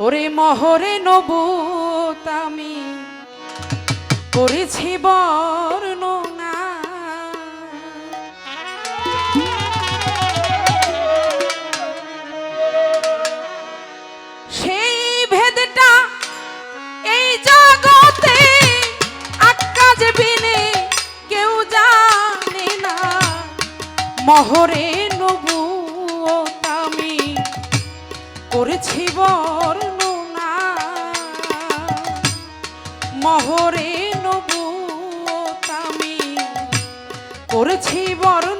ওরে মহরে নবুত আমি। করেছি বর্ণনা। সেই ভেদটা এই জগতে আকাশ বিনে কেউ জানে না। মহরে নবুত আমি। করেছি বর্ণনা। মহরে নবু আমি করেছি বর্ণনা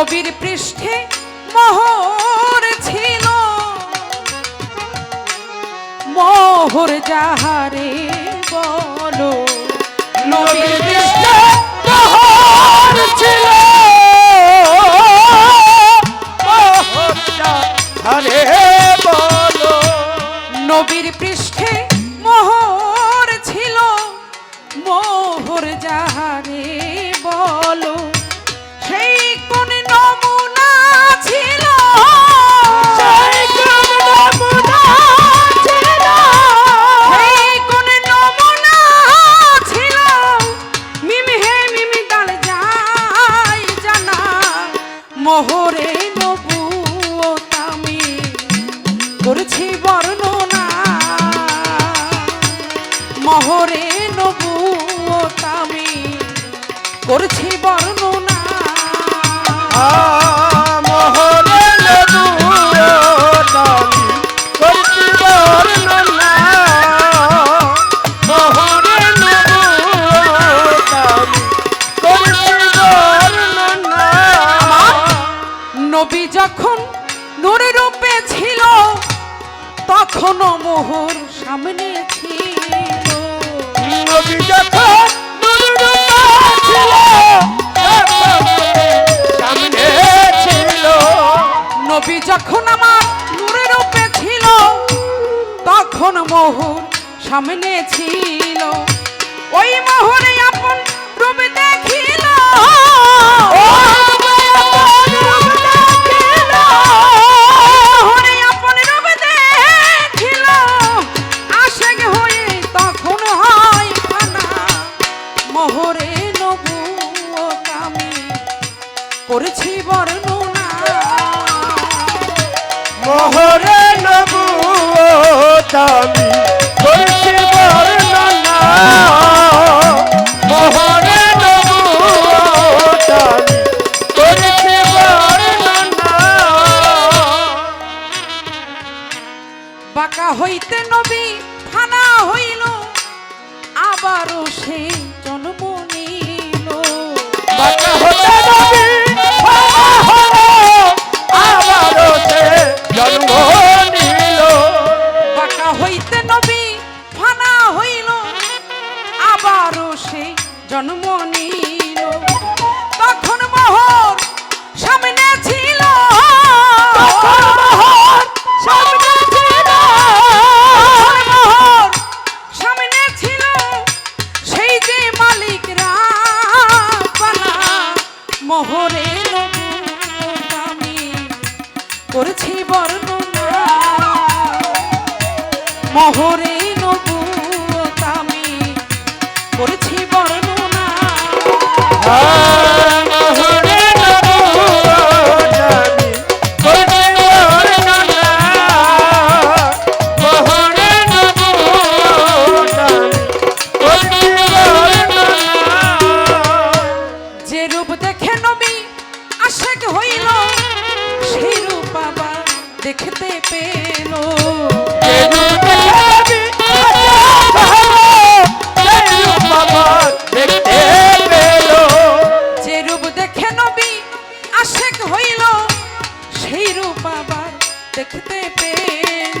নবীর পৃষ্ঠে মোহর ছিল। মোহর যাহারে বলো, নবীর ছিল। বলো, নবীর পৃষ্ঠে মোহর ছিল। মোহর যাহারে মোহরে নবু আমি করছি বর্ণনা। তখন মোহর সামনে ছিল ওই মোহরে আপন রূপ দেখিল। নবুতামি করছি বর্ণনা মোহরে নবুতামি করছি বর্ণনা বাঁকা হইতে নবী ফানা হইল আবারও সে জন্ম নিল। বাঁকা করেছি বর্ণনা। মোহরে নবুয়ত আমি করেছি বর্ণনা। মোহরে নবুতামি করছি বর্ণনা। মোহরে বাবা দেখতে পেল। যে রূপ দেখে নবী আশেক হইল সেই রূপ আবার দেখতে পেল।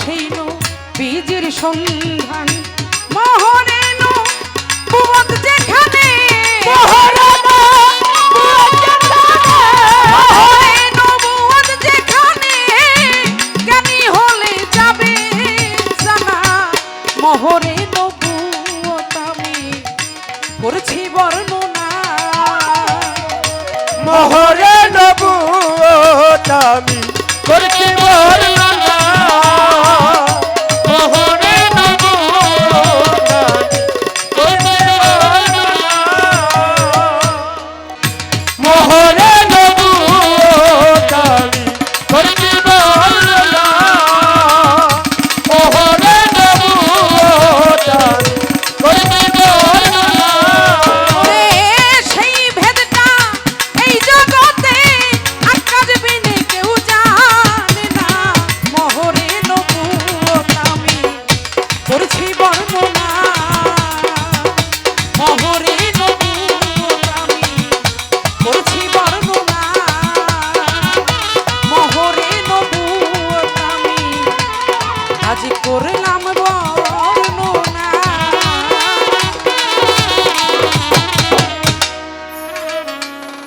সেই নো বীজের সন্ধান। মোহনে নো পথ যেখানে। মোহরে নবুয়ত আমি করছি বর্ণনা মোহরে নবুয়ত আমি করছি বর্ণনা